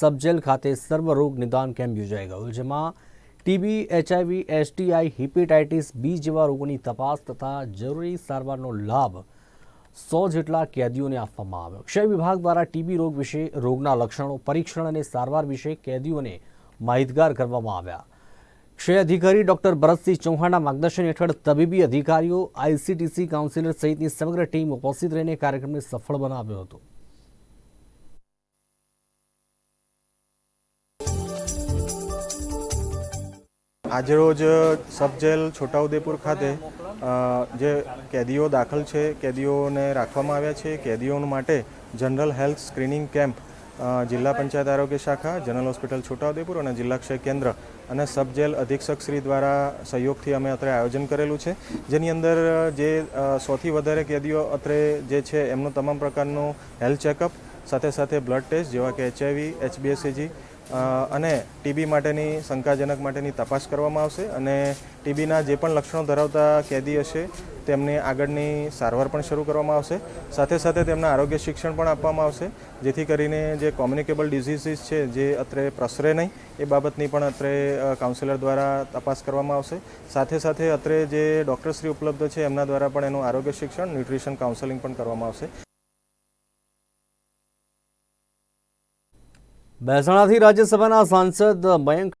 Sub jail ખાતે સર્વરોગ નિદાન camp યોજાઈ ગયો, જેમાં TB HIV STI hepatitis B જેવા રોગોની તપાસ તથા જરૂરી સારવારનો લાભ સો જેટલા કેદીઓને આપવામાં આવ્યો. ક્ષય વિભાગ દ્વારા ટીબી રોગ વિશે, રોગના લક્ષણો, પરીક્ષણ અને સારવાર વિશે કેદીઓને માહિતગાર કરવામાં આવ્યા. ક્ષય અધિકારી ડોક્ટર ભરતસિંહ ચૌહાણના માર્ગદર્શન હેઠળ તબીબી અધિકારીઓ, આઈસીટીસી કાઉન્સિલર સહિતની સમગ્ર ટીમ ઉપસ્થિત રહીને કાર્યક્રમને સફળ બનાવ્યો હતો. આજરોજ સબ જેલ છોટાઉદેપુર ખાતે જે કેદીઓ દાખલ છે, કેદીઓને રાખવામાં આવ્યા છે કેદીઓ માટે જનરલ હેલ્થ સ્ક્રીનિંગ કેમ્પ જિલ્લા પંચાયત આરોગ્ય શાખા, જનરલ હોસ્પિટલ છોટાઉદેપુર અને જિલ્લા ક્ષય કેન્દ્ર અને સબ જેલ અધિક્ષક શ્રી દ્વારા સહયોગથી અમે અત્રે આયોજન કરેલું છે. જેની અંદર જે સૌથી વધારે કેદીઓ અત્રે જે છે, એમનું તમામ પ્રકારનું હેલ્થ ચેકઅપ, સાથે સાથે બ્લડ ટેસ્ટ જેવા કે એચઆઈવી, એચબીએસસીજી અને ટીબી માટેની, શંકાજનક માટેની તપાસ કરવામાં આવશે અને ટીબીના જે પણ લક્ષણો ધરાવતા કેદી હશે તેમને આગળની સારવાર પણ શરૂ કરવામાં આવશે. સાથે સાથે તેમના આરોગ્ય શિક્ષણ પણ આપવામાં આવશે, જેથી કરીને જે કોમ્યુનિકેબલ ડિઝીઝીસ છે, જે અત્રે પ્રસરે નહીં, એ બાબતની પણ અત્રે કાઉન્સિલર દ્વારા તપાસ કરવામાં આવશે. સાથે સાથે અત્રે જે ડૉક્ટરશ્રી ઉપલબ્ધ છે, એમના દ્વારા પણ એનું આરોગ્ય શિક્ષણ ન્યુટ્રિશન કાઉન્સેલિંગ પણ કરવામાં આવશે. મહેસાણાથી રાજ્યસભાના સાંસદ મયંક